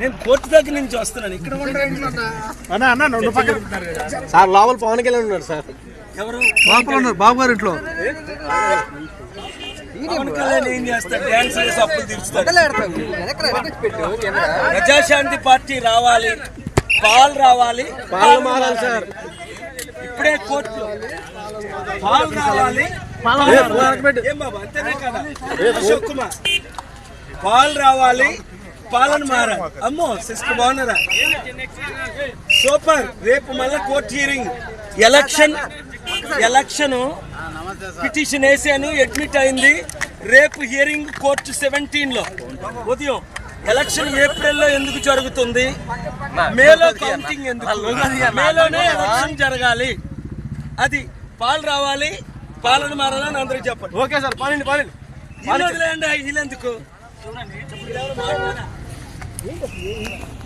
నేను కోర్టు దగ్గర నుంచి వస్తున్నాను. ఇక్కడ ఉన్నారేంటి సార్ లోపల పవన్ కళ్యాణ్ ఉన్నాడు సార్. ఎవరు? లోపల ఉన్నారు బాబు గారి ఇంట్లో. పవన్ కళ్యాణ్ ఏం చేస్తాడు? డ్యాన్స్ చేసి అప్పులు తీరుస్తాడు. ప్రజాశాంతి పార్టీ రావాలి. పాలు రావాలి. పాలన మారాలి సార్. ఇప్పుడే కోర్టు పాలు రావాలి. రేపు వెనకబెట్టు. ఏం బాబా అంతేనే కదా? అశోక్ కుమార్. పాలు రావాలి పాలన మారాలి అమ్మో సిస్టర్ బాగున్నారా? సూపర్. రేపు మళ్ళీ court hearing election election petition వేసాను అడ్మిట్ అయింది. రేపు హియరింగ్ కోర్టు సెవెంటీన్లో. ఉదయం. ఎలక్షన్ ఏప్రిల్లో ఎందుకు జరుగుతుంది? మేలో కౌంటింగ్ ఎందుకు? మేలోనే ఎలక్షన్ జరగాలి. అది పాలు రావాలి పాలన మారాలని అందరికి చెప్పండి. ఓకే సార్ పాలండి పాలండి. వీళ్ళు వదిలేయండి వీళ్ళెందుకు